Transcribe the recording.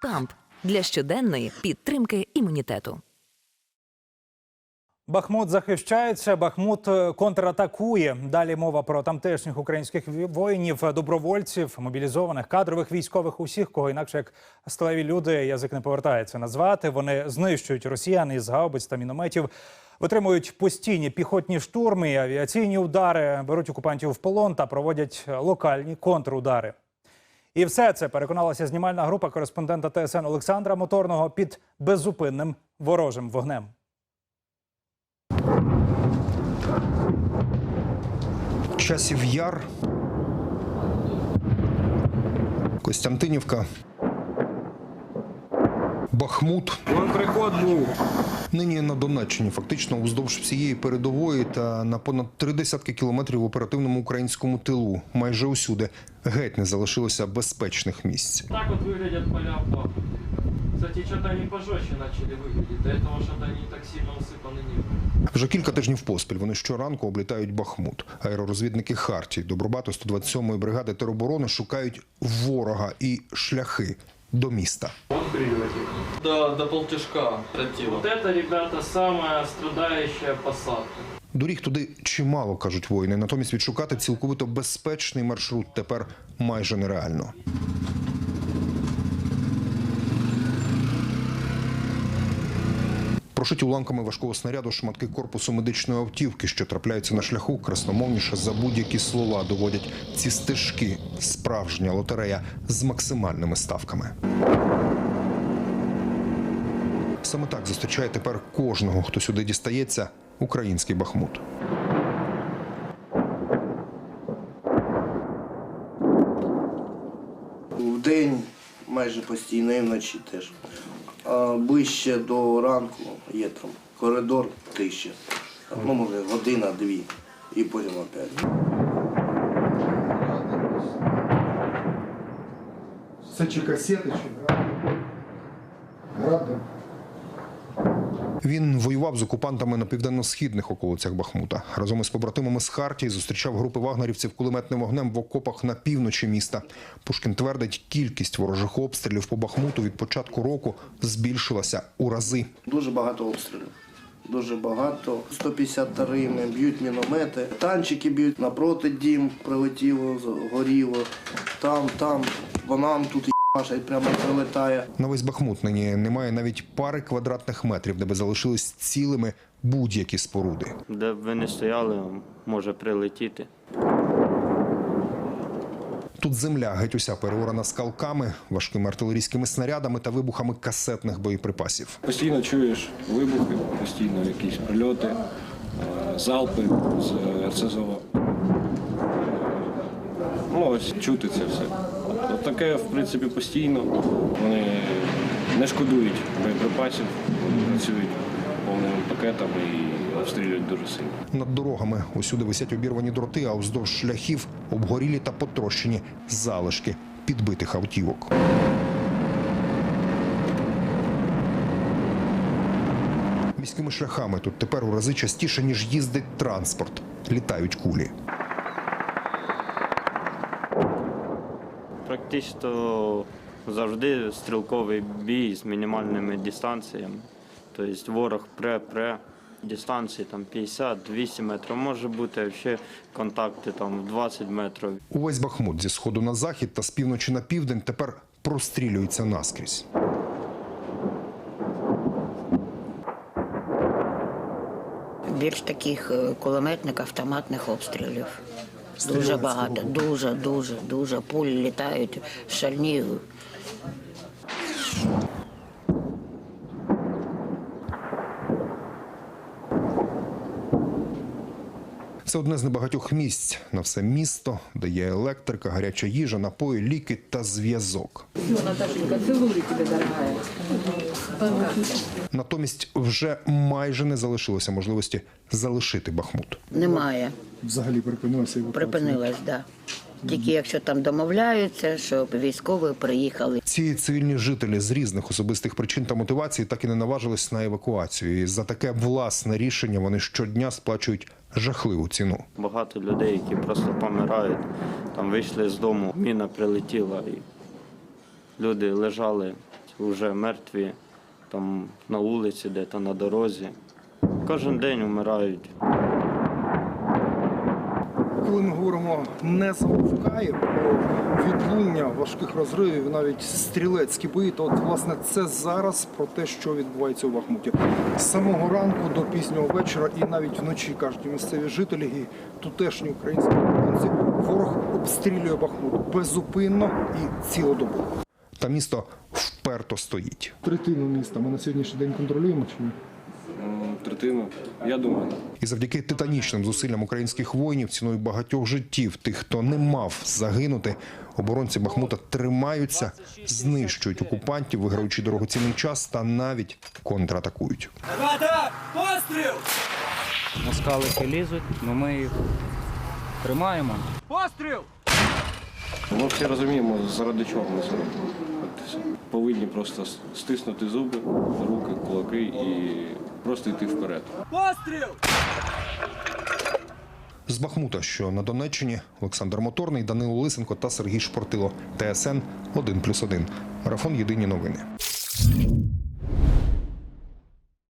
Камп для щоденної підтримки імунітету. Бахмут захищається, Бахмут е, контратакує. Далі мова про тамтешніх українських воїнів, добровольців, мобілізованих, кадрових військових, усіх, кого інакше як сталеві люди, язик не повертається назвати. Вони знищують росіян із гаубиць та мінометів, витримують постійні піхотні штурми, авіаційні удари, беруть окупантів в полон та проводять локальні контрудари. І все це переконалася знімальна група кореспондента ТСН Олександра Моторного під беззупинним ворожим вогнем. Часів Яр, Костянтинівка, Бахмут. Вон приход був. Нині на Донеччині, фактично уздовж всієї передової та на понад три десятки кілометрів в оперативному українському тилу. Майже усюди геть не залишилося безпечних місць. Так вот выглядят поля в Бахмуте. Кстати, что-то они пожестче начали выглядеть. До этого что-то они так сильно усыпаны не были. Вже кілька тижнів поспіль вони щоранку облітають Бахмут. Аеророзвідники Хартії, Добробату 127-ї бригади тероборони шукають ворога і шляхи до міста. До, до полтяжка. Вот это, ребята, самая страдающая посадка. Доріг туди чимало, кажуть воїни. Натомість відшукати цілковито безпечний маршрут тепер майже нереально. Прошиті уламками важкого снаряду шматки корпусу медичної автівки, що трапляються на шляху, красномовніше за будь-які слова доводять ці стежки. Справжня лотерея з максимальними ставками. Саме так зустрічає тепер кожного, хто сюди дістається, український Бахмут. В день майже постійно і вночі теж. Ближче до ранку є там коридор тиші. Ну, може, година-дві. І потім опять. Це чи касети, чи Він воював з окупантами на південно-східних околицях Бахмута. Разом із побратимами з Хартії зустрічав групи вагнерівців кулеметним вогнем в окопах на півночі міста. Пушкін твердить, кількість ворожих обстрілів по Бахмуту від початку року збільшилася у рази. Дуже багато обстрілів. Дуже багато. 153-ми б'ють міномети, танчики б'ють, напроти дім прилетіло, горіло. Там, там, банан тут і прямо прилетає. На весь Бахмут нині немає навіть пари квадратних метрів, де би залишились цілими будь-які споруди. Де б ви не стояли, може прилетіти. Тут земля геть уся переорана скалками, важкими артилерійськими снарядами та вибухами касетних боєприпасів. Постійно чуєш вибухи, постійно якісь прильоти, е, залпи з РСЗО. Ну, ось чути це все. Таке, в принципі, постійно. Вони не шкодують боєприпасів, працюють повними пакетами і обстрілюють дуже сильно. Над дорогами усюди висять обірвані дроти, а уздовж шляхів обгорілі та потрощені залишки підбитих автівок. Міськими шляхами тут тепер у рази частіше, ніж їздить транспорт. Літають кулі. Практично завжди стрілковий бій з мінімальними дистанціями. Тобто ворог пре-пре. Дистанції там 50-200 метрів, може бути ще контакти там 20 метрів. Увесь Бахмут зі сходу на захід та з півночі на південь тепер прострілюється наскрізь. більш таких е, кулеметних автоматних обстрілів. Дуже багато, дуже, дуже, дуже. Пулі літають шальні. Це одне з небагатьох місць на все місто, де є електрика, гаряча їжа, напої, ліки та зв'язок. Натомість вже майже не залишилося можливості залишити Бахмут. Немає. Взагалі припинилася. Припинилась, так. Да. Тільки якщо там домовляються, щоб військові приїхали. Ці цивільні жителі з різних особистих причин та мотивацій так і не наважились на евакуацію. І за таке власне рішення вони щодня сплачують жахливу ціну. Багато людей, які просто помирають, там вийшли з дому, міна прилетіла і люди лежали вже мертві там на вулиці, де-то на дорозі. Кожен день вмирають. Коли ми говоримо не замовкає про відлуння важких розривів, навіть стрілецькі бої, то от, власне це зараз про те, що відбувається у Бахмуті. З самого ранку до пізнього вечора і навіть вночі кажуть місцеві жителі і тутешні українські оборонці. Ворог обстрілює Бахмут безупинно і цілодобово. Та місто вперто стоїть. Третину міста ми на сьогоднішній день контролюємо чи ні? Третину. Я думаю, І завдяки титанічним зусиллям українських воїнів, ціною багатьох життів, тих, хто не мав загинути, оборонці Бахмута тримаються, знищують окупантів, виграючи дорогоцінний час та навіть контратакують. Постріл Москалики лізуть, але ми їх тримаємо. Постріл! ми всі розуміємо, заради чого ми це робимо. Повинні просто стиснути зуби, руки, кулаки і просто йти вперед. Постріл! З Бахмута, що на Донеччині, Олександр Моторний, Данило Лисенко та Сергій Шпортило. ТСН 1+,1. Марафон Єдині новини.